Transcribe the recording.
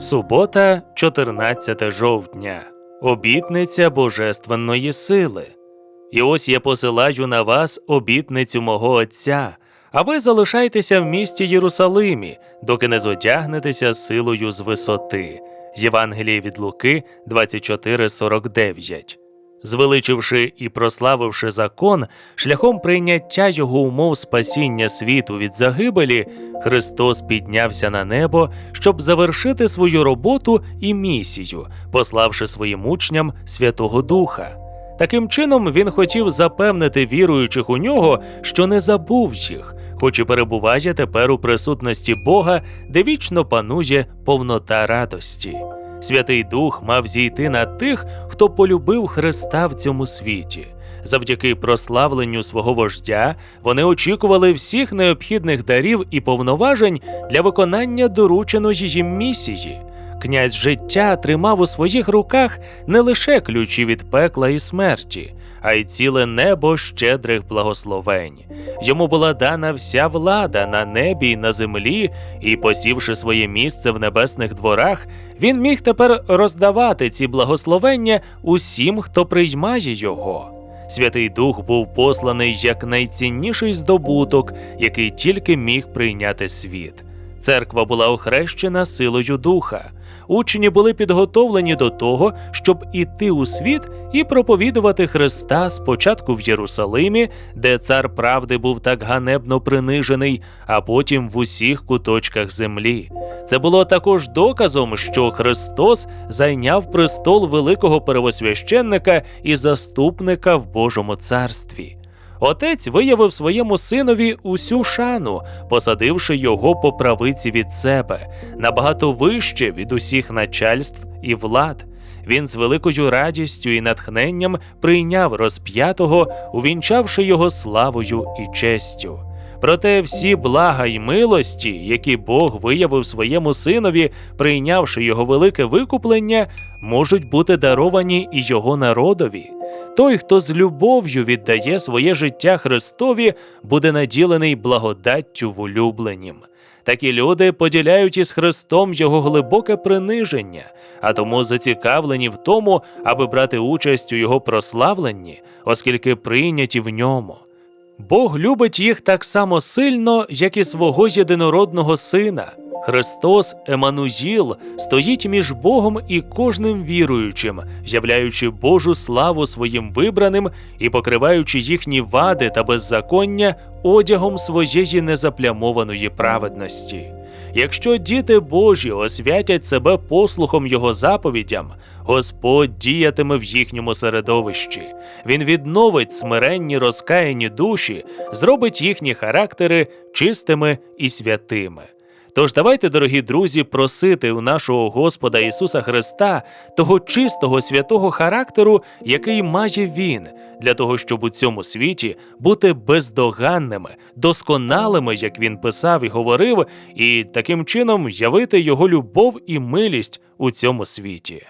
Субота, 14 жовтня. Обітниця Божественної сили. І ось я посилаю на вас обітницю мого Отця, а ви залишайтеся в місті Єрусалимі, доки не зодягнетеся силою з висоти. З Євангелії від Луки 24.49. Звеличивши і прославивши закон, шляхом прийняття його умов спасіння світу від загибелі, Христос піднявся на небо, щоб завершити свою роботу і місію, пославши своїм учням Святого Духа. Таким чином він хотів запевнити віруючих у нього, що не забув їх, хоч і перебуває тепер у присутності Бога, де вічно панує повнота радості. Святий Дух мав зійти на тих, хто полюбив Христа в цьому світі. Завдяки прославленню свого вождя вони очікували всіх необхідних дарів і повноважень для виконання дорученої їм місії. Князь життя тримав у своїх руках не лише ключі від пекла і смерті, а й ціле небо щедрих благословень. Йому була дана вся влада на небі й на землі, і, посівши своє місце в небесних дворах, він міг тепер роздавати ці благословення усім, хто приймає його. Святий Дух був посланий як найцінніший здобуток, який тільки міг прийняти світ. Церква була охрещена силою духа. Учні були підготовлені до того, щоб іти у світ і проповідувати Христа спочатку в Єрусалимі, де цар правди був так ганебно принижений, а потім в усіх куточках землі. Це було також доказом, що Христос зайняв престол великого первосвященника і заступника в Божому царстві. Отець виявив своєму синові усю шану, посадивши його по правиці від себе, набагато вище від усіх начальств і влад. Він з великою радістю і натхненням прийняв розп'ятого, увінчавши його славою і честю. Проте всі блага й милості, які Бог виявив своєму синові, прийнявши його велике викуплення, можуть бути даровані і його народові. Той, хто з любов'ю віддає своє життя Христові, буде наділений благодаттю в улюбленім. Такі люди поділяють із Христом його глибоке приниження, а тому зацікавлені в тому, аби брати участь у його прославленні, оскільки прийняті в ньому. Бог любить їх так само сильно, як і свого єдинородного сина. Христос, Емануїл, стоїть між Богом і кожним віруючим, являючи Божу славу своїм вибраним і покриваючи їхні вади та беззаконня одягом своєї незаплямованої праведності. Якщо діти Божі освятять себе послухом Його заповідям, Господь діятиме в їхньому середовищі. Він відновить смиренні розкаяні душі, зробить їхні характери чистими і святими. Тож давайте, дорогі друзі, просити у нашого Господа Ісуса Христа того чистого святого характеру, який має Він, для того, щоб у цьому світі бути бездоганними, досконалими, як він писав і говорив, і таким чином явити Його любов і милість у цьому світі.